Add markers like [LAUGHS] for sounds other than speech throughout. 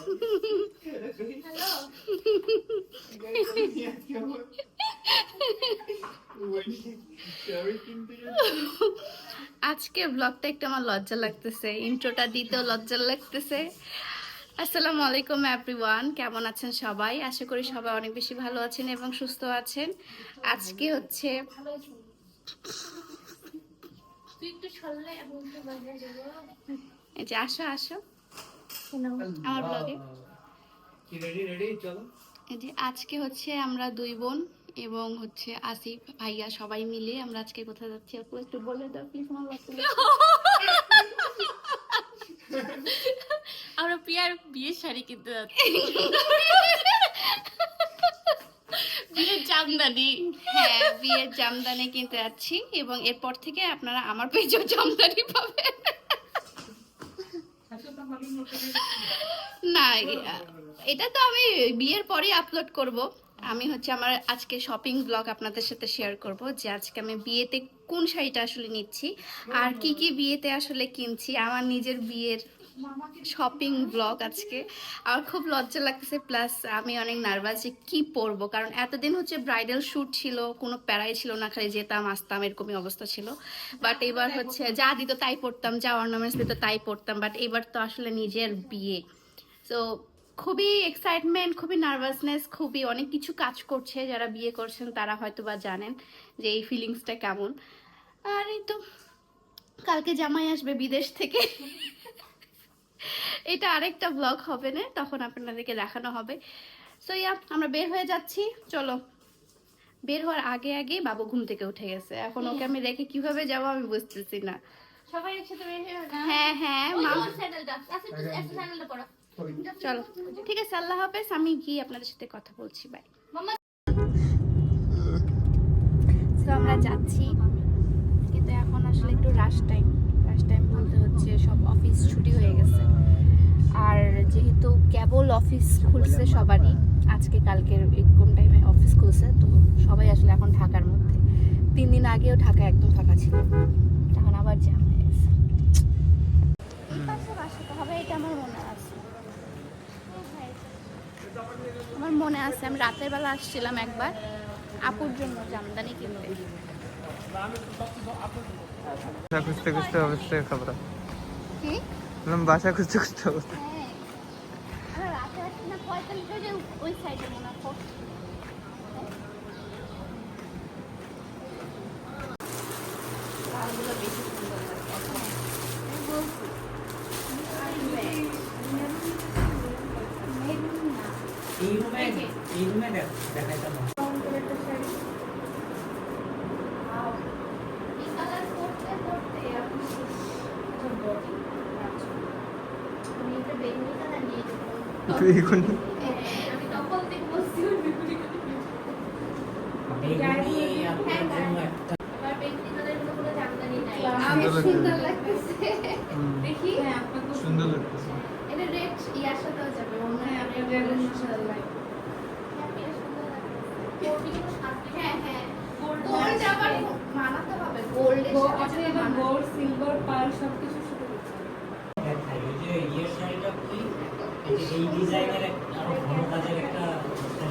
[LAUGHS] আজকে ব্লগটা একটু আমার লজ্জা লাগতেছে ইন্ট্রোটা দিতেও লজ্জা লাগতেছে। আসসালামু আলাইকুম এভরিওয়ান কেমন আছেন সবাই? আশা করি সবাই অনেক বেশি ভালো আছেন এবং সুস্থ আছেন। আজকে হচ্ছে এই যে আসো আসো। আমার ব্লগে কি রেডি রেডি চলো। এই যে আজকে হচ্ছে আমরা দুই বোন এবং হচ্ছে আসিফ ভাইয়া সবাই মিলে আমরা আজকে কোথায় যাচ্ছি? আপু একটু বলে দাও প্লিজ আমার আমরা প্রিয়ার বিয়ের শাড়ি কিনতে যাচ্ছি। বিয়ের জামদানি। হ্যাঁ বিয়ের জামদানি কিনতে যাচ্ছি এবং এরপর থেকে আপনারা আমার পেজেও জামদানি পাবেন। না, এটা তো আমি বিয়ের পরেই আপলোড করব। আমি হচ্ছে আমার আজকে শপিং ব্লগ আপনাদের সাথে শেয়ার করব যে আজকে আমি বিয়েতে কোন শাড়িটা আসলে নিচ্ছি, আর কি কি বিয়েতে আসলে কিনছি, আমার নিজের বিয়ের শপিং ব্লগ আজকে। আমার খুব লজ্জা লাগতেছে, প্লাস আমি অনেক নার্ভাস যে কি পরবো, কারণ এতদিন হচ্ছে ব্রাইডাল শ্যুট ছিল, কোনো প্যারাই ছিল না, খালি যেতাম, আসতাম, এরকমই অবস্থা ছিল। বাট এবার হচ্ছে যা দিত তাই পড়তাম যা অর্নামেন্টস দিত তাই পড়তাম বাট এবার তো আসলে নিজের বিয়ে। তো খুবই এক্সাইটমেন্ট খুবই নার্ভাসনেস খুবই অনেক কিছু কাজ করছে যারা বিয়ে করছেন, তারা হয়তো বা জানেন যে এই ফিলিংসটা কেমন। আর এই তো, কালকে জামাই আসবে বিদেশ থেকে। এটা আরেকটা ব্লগ হবে না? তখন আপনাদেরকে দেখানো হবে। সো ইয়া আমরা বের হয়ে যাচ্ছি। চলো। বের হওয়ার আগে আগে বাবু ঘুম থেকে উঠে গেছে। এখন ওকে আমি রেখে কীভাবে যাব আমি বুঝতেছি না। সবাই একসাথে বের হয়ে না? হ্যাঁ হ্যাঁ আচ্ছা চলো। ঠিক আছে আল্লাহ হাফেজ। আমি গিয়ে আপনাদের সাথে কথা বলছি। বাই আমরা যাচ্ছি। কিন্তু এখন আসলে একটু রাশ টাইম রাশ টাইম বলতে হচ্ছে সব অফিস ছুটি হয়ে গেছে। আর যেহেতু কেবল অফিস খুলছে সবারই আজকে কালকের এরকম টাইমে অফিস খুলছে তো সবাই আসলে এখন ঢাকার মধ্যে। তিন দিন আগেও ঢাকা একদম ফাঁকা ছিল। এখন আবার জ্যাম হয়ে গেছে। হবে এটা আমার মনে আছে। আমার মনে আছে আমি রাতের বেলা আসছিলাম একবার। আপুর জন্য জামদানি কিনতে। খুঁজতে খুঁজতে খবর কি বাসা খুঁজতে খুঁজতে অবস্থা হ্যাঁ আমরা রাতে আসছি না পঁয়তাল্লিশ যে ওই সাইডে মনে হয় লালগুলো বেশি সুন্দর লাগে মেরুন না এই রুমে এই রুমে দেখ দেখাইতে হবে এই কালার করতে করতে আপনি শেষ। আমি এটা বেগুনি কালার নিয়ে যাব এখন আমি তখন থেকে বলছি ওই বেগুনি বেগুনি আপনার জন্য একটা এবার বেগুনি কালারের কোনো জামদানি নাই আমি সুন্দর সুন্দর লাগতেছে। সুন্দর এটা রেড ইয়ার সাথেও যাবে অন্য রেড বেগুনির সাথে লাগবে হ্যাঁ হ্যাঁ গোল্ড আবার মানাতে হবে গোল্ড গোল্ড সিলভার পার্ল সবকিছু শুরু দেখাই ওই যে ইয়ের শাড়িটা কি এই যে ডিজাইনের একটা আরও ঘন কাজের একটা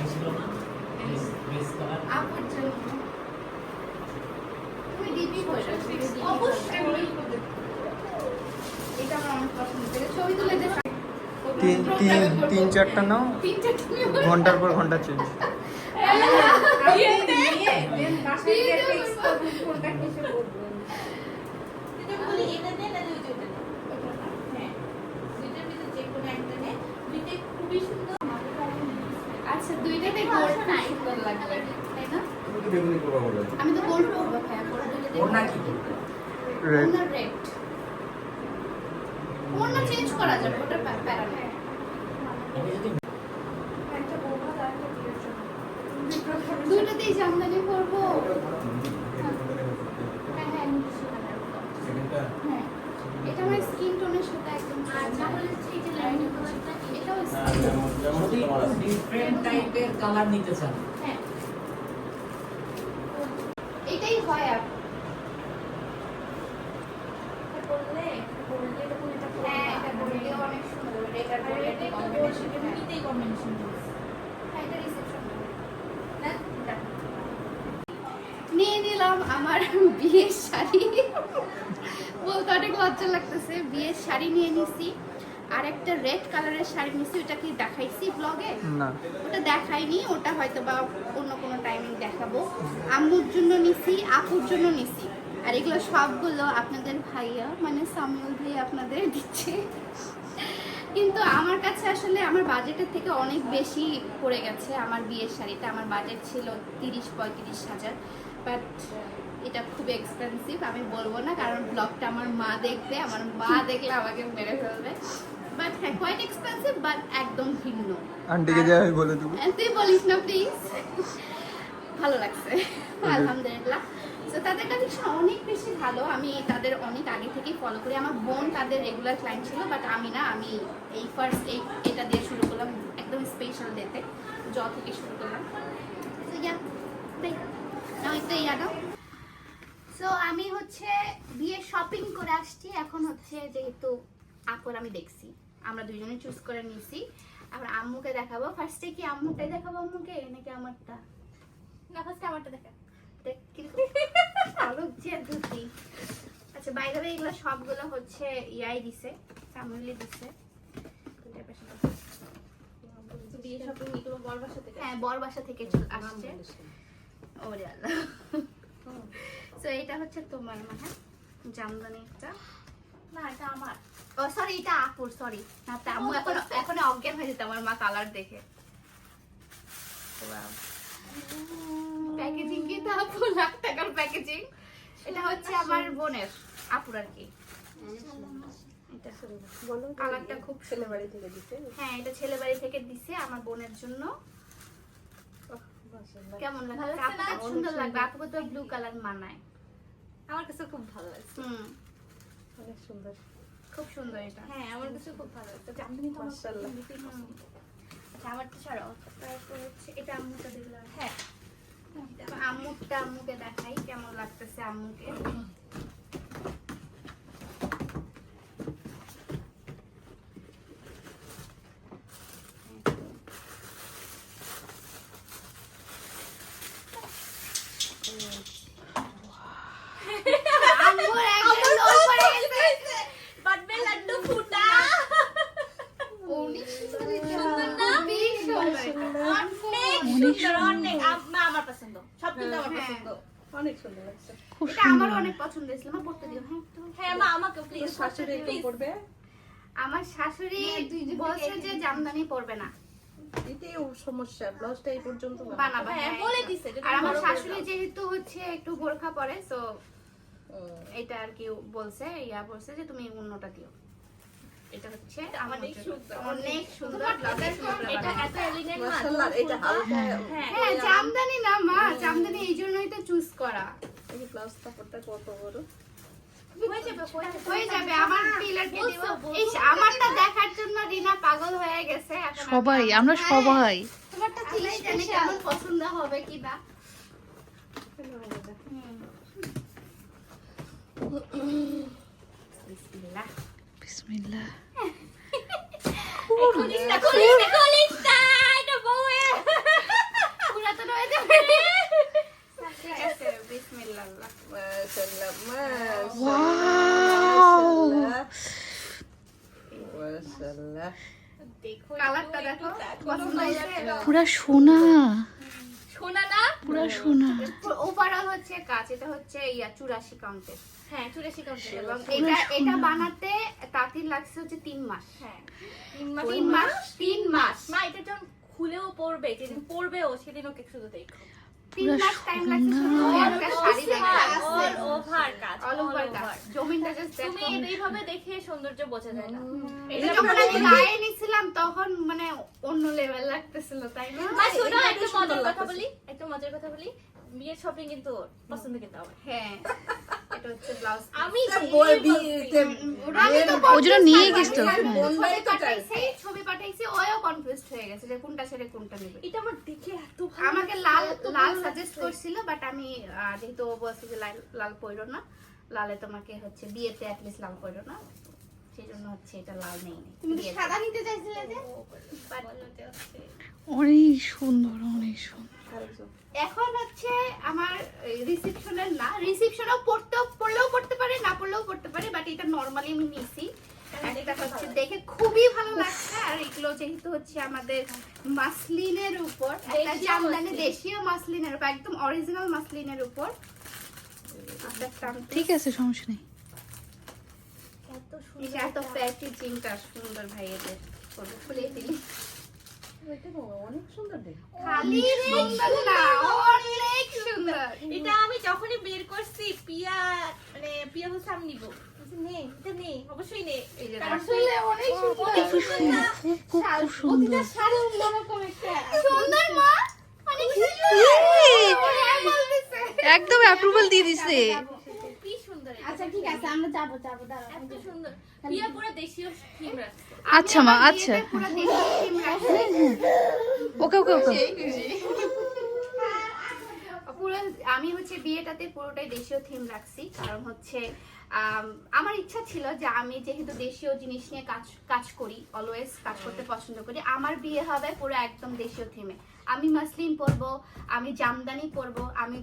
ছিল না বেস কালার আপুর জন্য তুমি দিবি বলো অবশ্যই এটা আমার অনেক পছন্দ ছবি তুলে দে তিন তিন তিন চারটা নাও। ঘণ্টার পর ঘণ্টা চেঞ্জ [LAUGHS] কোনটা কিসে করবেন এটা বলি এটা নে না ওই দুইটা হ্যাঁ দুইটার ভিতরে যে কোনো একটা নে দুইটাই খুবই সুন্দর আচ্ছা দুইটাতে গোল্ড নাই সুন্দর লাগবে তাই না? আমি তো গোল্ড পরবো হ্যাঁ গোল্ড ওর না কি রেড রেড ওনা চেঞ্জ করা যাবে ওটা প্যা- প্যারা নেই এটা যদি একটা বৌমা আর একটা বিয়ের জন্য দুইটাতেই জামদানি করব হ্যাঁ হ্যাঁ নিচ্ছি কালার হ্যাঁ এটা আমার স্কিন টোনের সাথে একদম আর তাহলে হচ্ছে এই যে লাইট কালারটা এটাও যদি ডিফারেন্ট টাইপের কালার নিতে চান। হ্যাঁ। এটাই হয় আর। নিয়ে নিলাম আমার বিয়ের শাড়ি। বলতে অনেক লজ্জা লাগতেছে। বিয়ের শাড়ি নিয়ে নিছি। আর একটা রেড কালারের শাড়ি নিছি ওটা কি দেখাইছি ব্লগে না। ওটা দেখাইনি ওটা হয়তো বা অন্য কোনো টাইমিং দেখাবো। আম্মুর জন্য নিছি আপুর জন্য নিছি। আর এগুলো সবগুলো আপনাদের ভাইয়া মানে সামিউল ভাই আপনাদের দিচ্ছে। কিন্তু আমার কাছে আসলে আমার বাজেটের থেকে অনেক বেশি পড়ে গেছে আমার বিয়ের শাড়িটা। আমার বাজেট ছিল তিরিশ পঁয়ত্রিশ হাজার। বাট এটা খুব এক্সপেন্সিভ আমি বলব না কারণ ব্লগটা আমার মা দেখবে আমার মা দেখলে আমাকে মেরে ফেলবে। বাট হ্যাঁ কোয়াইট এক্সপেন্সিভ বাট একদম ভিন্ন। আন্টিকে যা আমি বলে দেবো। তুই বলিস না প্লিজ ভালো লাগছে। আলহামদুলিল্লাহ। তো তাদের কালেকশন অনেক বেশি ভালো। আমি তাদের অনেক আগে থেকেই ফলো করি। আমার বোন তাদের রেগুলার ক্লায়েন্ট ছিল বাট আমি না আমি এই ফার্স্ট এই এটা দিয়ে শুরু করলাম একদম স্পেশাল ডেতে জ থেকে শুরু করলাম। তো ইয়া ইয়া দাও সো আমি হচ্ছে বিয়ে শপিং করে আসছি। এখন হচ্ছে যেহেতু আপুর আমি দেখছি। আমরা দুজনে চুজ করে নিয়েছি আবার আম্মুকে দেখাবো। ফার্স্টে কি আম্মুকে দেখাবো আম্মুকে নাকি আমারটা? না ফার্স্টে আমারটা দেখা। দেখ যে ধুতি আচ্ছা বাইরে এগুলো সবগুলো হচ্ছে ইয়াই দিছে সামুলি হ্যাঁ বরবাসা থেকে চলে আসছে। ওরে আল্লাহ। তো এটা হচ্ছে তোমার মা হ্যাঁ? জামদানি একটা না এটা আমার। ও সরি এটা আপুর সরি না তা আম্মু এখন এখন অজ্ঞান হয়ে যেত আমার মা কালার দেখে। প্যাকেজিং কি তা আপু? লাখ টাকার প্যাকেজিং এটা হচ্ছে আমার বোনের আপুর আর কি। কালারটা খুব ছেলে বাড়ি থেকে দিতে হ্যাঁ এটা ছেলে বাড়ি থেকে দিছে আমার বোনের জন্য। কেমন লাগছে? সুন্দর লাগবে। আপুকে তো ব্লু কালার মানায়। আমার কাছে খুব ভালো লাগছে। হুম। অনেক সুন্দর। খুব সুন্দর এটা। হ্যাঁ আমার কাছে খুব ভালো লাগছে। জামদানি তো আমার মাশাআল্লাহ। আচ্ছা আমারটা ছাড়ো তারপর হচ্ছে এটা আম্মুটা দেখলাম হ্যাঁ আম্মুটা আম্মুকে দেখাই কেমন লাগতেছে আম্মুকে আম্মুর একদম লোল পড়ে গেছে। বাটবে লাড্ডু ফুটা অনেক সুন্দর এটা। সুন্দর না? খুবই সুন্দর এটা। অনেক সুন্দর আমার পছন্দ। সব কিন্তু আমার হ্যাঁ। পছন্দ। অনেক সুন্দর লাগছে এটা আমারও অনেক পছন্দ হয়েছিল। মা পড়তে দিও। হ্যাঁ হ্যাঁ মা আমাকে প্লিজ শাশুড়ি এরকম করবে আমার শাশুড়ি বলছে যে জামদানি পরবে না। এটাই ওর সমস্যা ব্লাউজটা এই পর্যন্ত বানাবা। হ্যাঁ বলে দিছে আর আমার শাশুড়ি যেহেতু হচ্ছে একটু বোরখা পরে তো এটা আর কি বলছে ইয়া বলছে যে তুমি অন্যটা দিও। এটা হচ্ছে অনেক সুন্দর। অনেক সুন্দর তোমার ব্লাউজের সুন্দর এটা এত এলিগেন্ট মাশাআল্লাহ, এটা হালকা। হ্যাঁ জামদানি না মা জামদানি এই জন্যই তো চুজ করা। এই ব্লাউজ কাপড়টা কত বড়? যাবে যাবে। যাবে আমার টেলারকে দিব। বলছো, বলছো। ইস আমারটা দেখার জন্য রিনা পাগল গেছে সবাই আমরা সবাই। পছন্দ হবে কিনা বিসমিল্লাহ। পুরা সোনা শোনা না পুরা সোনা ওভারঅল হচ্ছে কাজ এটা হচ্ছে ইয়া চুরাশি কাউন্টের হ্যাঁ চুরাশি কাউন্টার এবং এটা এটা বানাতে তাঁতির লাগছে হচ্ছে তিন মাস। হ্যাঁ। তিন মাস তিন মাস। তিন মাস। মা এটা যখন খুলেও পড়বে যেদিন পড়বেও সেদিন ওকে শুধু দেখো। তিন মাস টাইম লাগছে শুধু একটা শাড়ি অল ওভার কাজ All over কাজ। জমিনটা just তুমি এইভাবে দেখে সৌন্দর্য বোঝা যায় না। এটা যখন আমি গায়ে নিছিলাম তখন মানে অন্য লেভেল লাগতেছিল তাই না? শোনো একটু একটু মজার কথা বলি একটু মজার কথা বলি। বিয়ের শপিং কিন্তু পছন্দ কিন্তু আমার। হ্যাঁ এটা হচ্ছে ব্লাউজ আমি তা যে বই বলতে- বিয়েতে আমি তো ওই জন্য নিয়ে গেছিল আমি। বোনরাই ছবি তো পাঠাইছি ছবি পাঠাইছি ওও কনফিউজড গেছে যে কোনটা ছেড়ে কোনটা নেবে। এটা আমার দেখে এত ভালো আমাকে লাল লাল সাজেস্ট। করছিল বাট আমি যেহেতু ও বলছে যে লাল না লালে তোমাকে হচ্ছে বিয়েতে অ্যাটলিস্ট লাল পরো না সেই জন্য হচ্ছে এটা লাল নেই। তুমি কি সাদা নিতে চাইছিলে যে? অনেক সুন্দর অনেক সুন্দর। এখন হচ্ছে আমার রিসেপশনের না রিসেপশনও পড়তেও পড়লেও পড়তে পারে না পড়লেও পড়তে পারে বাট এটা নর্মালি আমি নিছি। হচ্ছে দেখে খুবই ভালো লাগছে আর এগুলো যেহেতু হচ্ছে আমাদের মাসলিনের উপর একটা জামদানি দেশীয় মাসলিনের উপর একদম অরিজিনাল মাসলিনের উপর। ঠিক আছে সমস্যা নেই। এই যে এত প্যাকেজিংটা সুন্দর ভাই এদের খুলে দিলি। অনেক সুন্দর খালি সুন্দর না অনেক সুন্দর এটা আমি যখনই বের করছি পিয়া মানে পিয়া বলছে আমি নিবো। বলছি, নে এটা নে অবশ্যই নে। এই আসলে অনেক সুন্দর। খুব সুন্দর। সুন্দর মা। অনেক হ্যাঁ, একদম অ্যাপ্রুভাল দিয়ে দিছে। আচ্ছা ঠিক আছে আমরা যাব যাব দাঁড়াও এত সুন্দর। পিয়া পুরো দেশীয় থিম রাখছে। আচ্ছা মা আচ্ছা। পুরো দেশীয় থিম রাখছি। ওকে ওকে ওকে। পুরো আমি হচ্ছে বিয়েটাতে পুরোটাই দেশীয় থিম রাখছি। কারণ হচ্ছে আমার ইচ্ছা ছিল যে আমি যেহেতু দেশীয় জিনিস নিয়ে কাজ কাজ করি অলওয়েজ কাজ করতে পছন্দ করি আমার বিয়ে হবে পুরো একদম দেশীয় থিমে আমি মাসলিন পরবো আমি জামদানি পরবো আমি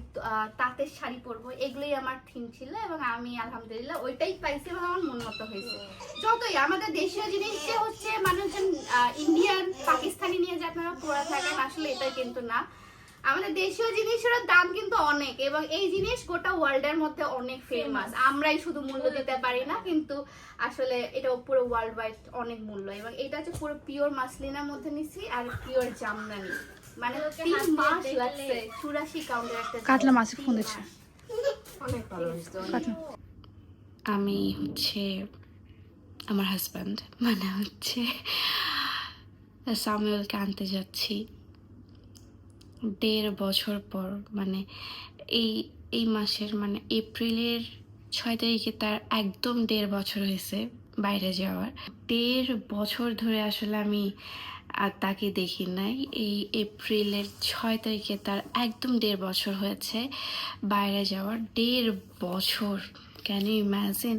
তাঁতের শাড়ি পরবো এগুলোই আমার থিম ছিল এবং আমি আলহামদুলিল্লাহ ওইটাই পাইছি এবং আমার মন মতো হয়েছে। যতই আমাদের দেশীয় জিনিস যে হচ্ছে মানুষজন ইন্ডিয়ান পাকিস্তানি নিয়ে যে আপনারা পরে থাকেন আসলে এটা কিন্তু না। আমাদের দেশীয় জিনিসের দাম কিন্তু অনেক এবং এই জিনিস গোটা ওয়ার্ল্ডের মধ্যে অনেক ফেমাস আমরাই শুধু মূল্য দিতে পারি না কিন্তু আসলে এটা পুরো ওয়ার্ল্ড ওয়াইড অনেক মূল্য এবং এটা হচ্ছে পুরো পিওর মাসলিনের মধ্যে নিছি আর পিওর জামদানি মানে তিন মাস লাগছে চুরাশি কাউন্টের একটা কাতলা মাছে ফোন দিচ্ছে। অনেক ভালো আমি হচ্ছে আমার হাজব্যান্ড মানে হচ্ছে সামুয়েলকে আনতে যাচ্ছি। দেড় বছর পর মানে এই এই মাসের মানে এপ্রিলের ছয় তারিখে তার একদম দেড় বছর হয়েছে বাইরে যাওয়ার। দেড় বছর ধরে আসলে আমি আর তাকে দেখি নাই। এই এপ্রিলের ছয় তারিখে তার একদম দেড় বছর হয়েছে বাইরে যাওয়ার। দেড় বছর। ক্যান ইউ ইম্যাজিন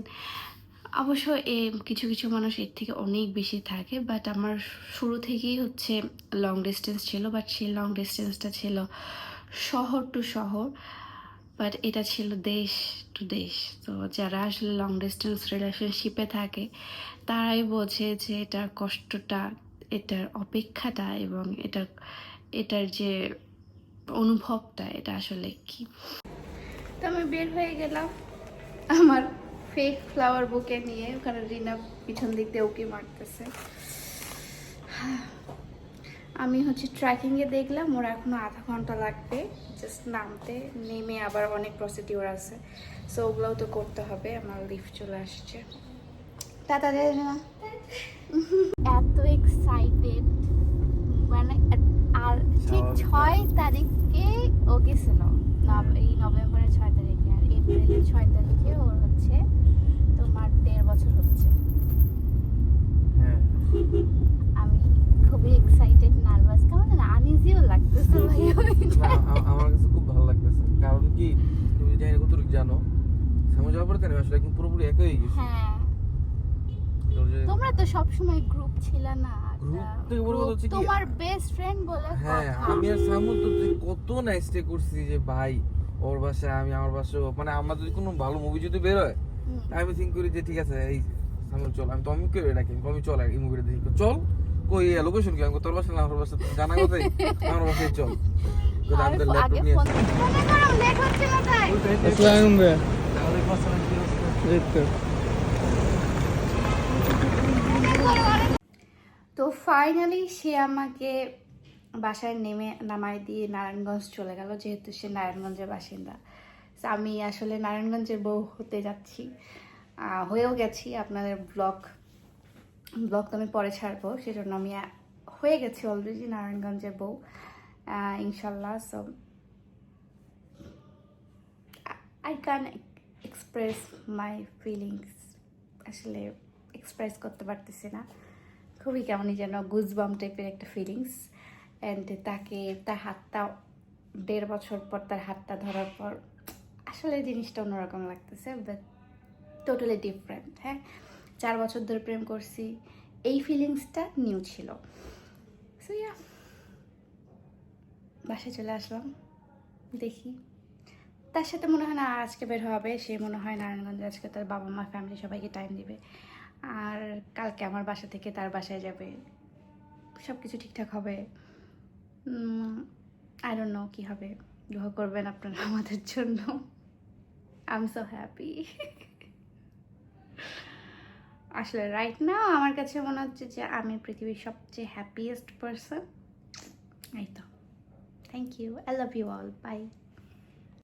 অবশ্য এ কিছু কিছু মানুষ এর থেকে অনেক বেশি থাকে বাট আমার শুরু থেকেই হচ্ছে লং ডিস্টেন্স ছিল বাট সেই লং ডিস্টেন্সটা ছিল শহর টু শহর বাট এটা ছিল দেশ টু দেশ। তো যারা আসলে লং ডিস্টেন্স রিলেশনশিপে থাকে, তারাই বোঝে যে এটার কষ্টটা, এটার অপেক্ষাটা এবং এটার এটার যে অনুভবটা, এটা আসলে কি। তো আমি বের হয়ে গেলাম আমার ফেক ফ্লাওয়ার বুকে নিয়ে ওখানে রিনা পিছন দিক দিয়ে উকি মারতেছে। আমি হচ্ছে ট্রেকিংয়ে দেখলাম ওর এখনও আধা ঘণ্টা লাগবে। জাস্ট নামতে নেমে আবার অনেক প্রসিডিওর আছে। সো ওগুলোও তো করতে হবে আমার লিফট চলে আসছে। টাটা দে না এত এক্সাইটেড মানে আর ঠিক ছয় তারিখে ও গেছিল। এই নভেম্বরের ছয় তারিখে আর এপ্রিলের ছয় তারিখে ওর হচ্ছে বছর হচ্ছে। হ্যাঁ। আমি খুবই এক্সাইটেড নার্ভাস কেমন যেন আনইজিও লাগতেছে ভাই আমার কাছে খুব ভালো লাগতেছে। কারণ কি তুমি জানি না কতটুকু জানো সামনে যাওয়ার পরে আসলে একদম পুরোপুরি একই হয়ে গেছি। হ্যাঁ। তোমরা তো সব সময় গ্রুপ ছিল না কি- তোমার বেস্ট ফ্রেন্ড বলে হ্যাঁ আমি আর সামু তো কত না স্টে করছি যে ভাই ওর বাসায় আমি আমার বাসায় মানে আমার যদি কোনো ভালো মুভি যদি বের হয় হুম। আমি থিঙ্ক করি যে ঠিক আছে, এই সামু চল, আমি তো আমি কেউ ডাকি, আমি চল এই মুভিটা দেখি। চল, কই লোকেশন কি? আমি তোর বাসা না, আমার বাসা জানা কথাই। আমার বাসায় চল। আমি আমি তো করো ফাইনালি সে আমাকে বাসায় নেমে, নামায় দিয়ে নারায়ণগঞ্জ চলে গেল, যেহেতু সে নারায়ণগঞ্জের বাসিন্দা। আমি আসলে নারায়ণগঞ্জের বউ হতে যাচ্ছি। হয়েও গেছি আপনাদের ব্লগ ব্লগ তো আমি পরে ছাড়বো, সেজন্য আমি হয়ে গেছি অলরেডি নারায়ণগঞ্জের বউ। ইনশাল্লাহ so I can express my feelings আসলে এক্সপ্রেস করতে পারতেছি না। খুবই কেমনই যেন গুজবাম টাইপের একটা ফিলিংস অ্যান্ড তাকে, তার হাতটা দেড় বছর পর তার হাতটা ধরার পর আসলে জিনিসটা অন্যরকম লাগতেছে বাট টোটালি ডিফারেন্ট হ্যাঁ? চার বছর ধরে প্রেম করছি, এই ফিলিংসটা নিউ ছিল। সো ইয়া বাসায় চলে আসলাম, দেখি। তার সাথে মনে হয় না আজকে বের হবে, সে মনে হয় নারায়ণগঞ্জে, আজকে তার বাবা মা ফ্যামিলি সবাইকে টাইম দিবে। আর কালকে আমার বাসা থেকে তার বাসায় যাবে। সব কিছু ঠিকঠাক হবে। ডোন্ট নো কী হবে। দোয়া করবেন আপনারা আমাদের জন্য। আই এম সো হ্যাপি আসলে রাইট না আমার কাছে মনে হচ্ছে যে আমি পৃথিবীর সবচেয়ে হ্যাপিয়েস্ট পারসন এই তো। Thank you I love you all bye